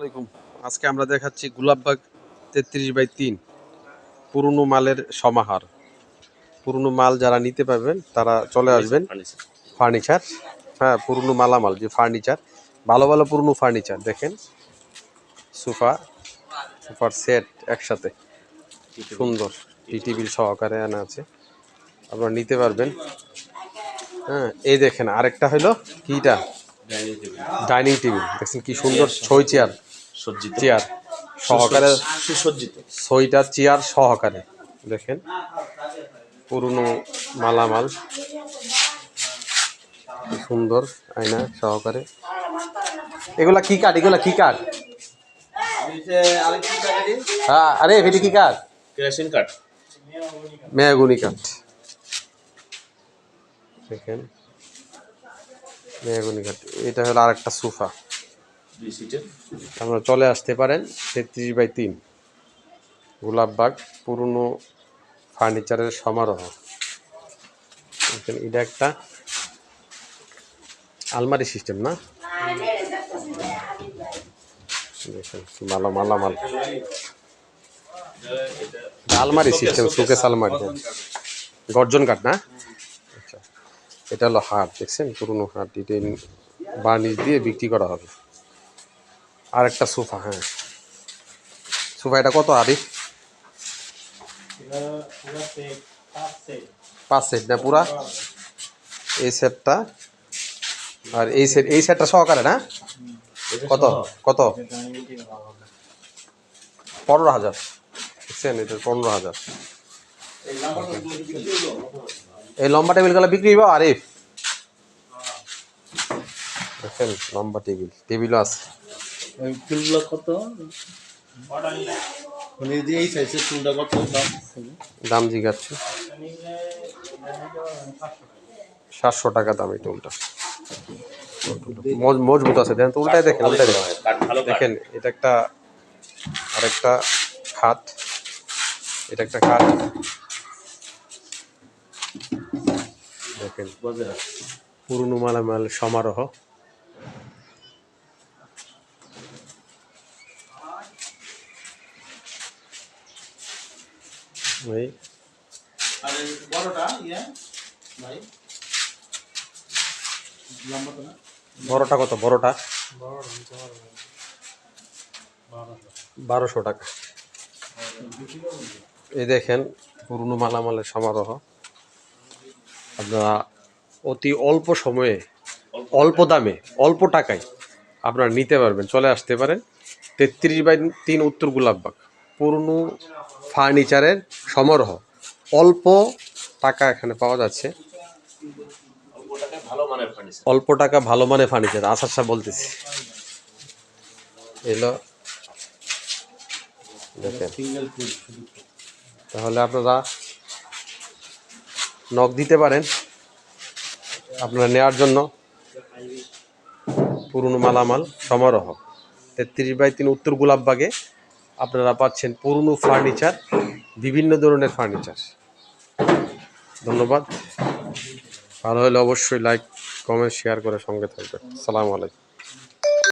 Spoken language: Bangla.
আসসালামাইকুম আজকে আমরা দেখাচ্ছি গোলাপবাগ তেত্রিশ বাই তিন পুরনো মালের সমাহার। পুরনো মাল যারা নিতে পারবেন তারা চলে আসবেন। ফার্নিচার হ্যাঁ পুরনো মালামাল যে ফার্নিচার ভালো ভালো পুরনো ফার্নিচার দেখেন। সোফা সোফার সেট একসাথে। সুন্দর। টিটিভির সহকারে আনা আছে। আপনারা নিতে পারবেন। হ্যাঁ এই দেখেন আরেকটা হলো কিটা ডাইনিং টেবিল দেখছেন কি সুন্দর ছয় চেয়ার। সজ্জিত চেয়ার সহকারে সুসজ্জিত। ছয়টা চেয়ার সহকারে। দেখেন পুরনো মালামাল। সুন্দর আয়না সহকারে। এগুলা কি কাঠ? এগুলা কি কাঠ? হ্যাঁ আরে এটি কি কাঠ? কেরাসিন কাঠ। মেয়াগুনি কাঠ। দেখেন মেয়াগুনি কাঠ। এটা হলো আরেকটা সোফা। আপনারা চলে আসতে পারেন তেত্রিশ বাই তিন, গোলাপবাগ পুরনো ফার্নিচারের সমারোহ। এটা একটা আলমারি সিস্টেম, না? দেখেন মালা আলমারি সিস্টেম সুকেস আলমারি হ্যাঁ। গর্জন কাঠ, না? আচ্ছা এটা হলো হাট দেখছেন? পুরনো হাট এটা বার্নিশ দিয়ে বিক্রি করা হবে। আর একটা সোফা হ্যাঁ। সোফা এটা কত আরিফ পাঁচ সেট, না পুরা? এই সেটটা? আর এই সেট, এই সেটটা সহকারে না? কত? কত? পনেরো হাজার। দেখছেন, এটা পনেরো হাজার। এই লম্বা টেবিলগুলো বিক্রি হইব, আরিফ? দেখেন লম্বা টেবিল, টেবিলও আছে। ওই টুলগুলো কত? মানে যে এই সাইজের টুলটা কত দাম? দাম জিজ্ঞাসা। সাতশো টাকা দাম এই টুলটা মজ- মজবুত আছে। দেখেন উল্টায় দেখেন উল্টায় দেখেন। দেখেন এটা একটা আরেকটা খাট। এটা একটা খাট। দেখেন পুরনো মালামাল সমারোহ। এই আর বড়টা ইয়ে ভাই না? বড়টা কত? বড়টা? বারোশো টাকা। এই দেখেন পুরনো মালামালের সমারোহ। আপনারা অতি অল্প সময়ে অল্প দামে অল্প টাকায় আপনারা নিতে পারবেন। চলে আসতে পারেন তেত্রিশ বাই তিন উত্তর গোলাপবাগ পুরনো ফার্নিচারের সমারোহ। অল্প টাকা এখানে পাওয়া যাচ্ছে। মানের অল্প টাকা ভালো মানে ফার্নিচার আশার সাহ বলতেছি। এলো। দেখেন। তাহলে আপনারা নখ দিতে পারেন। আপনারা নেওয়ার জন্য পুরনো মালামাল, সমারোহ। তেত্রিশ বাই তিন উত্তর গোলাপবাগে আপনারা পাচ্ছেন পুরনো ফার্নিচার বিভিন্ন ধরনের ফার্নিচার ধন্যবাদ। ভালো হলে অবশ্যই লাইক কমেন্ট শেয়ার করে সঙ্গে থাকবেন। সালাম আলাইকুম।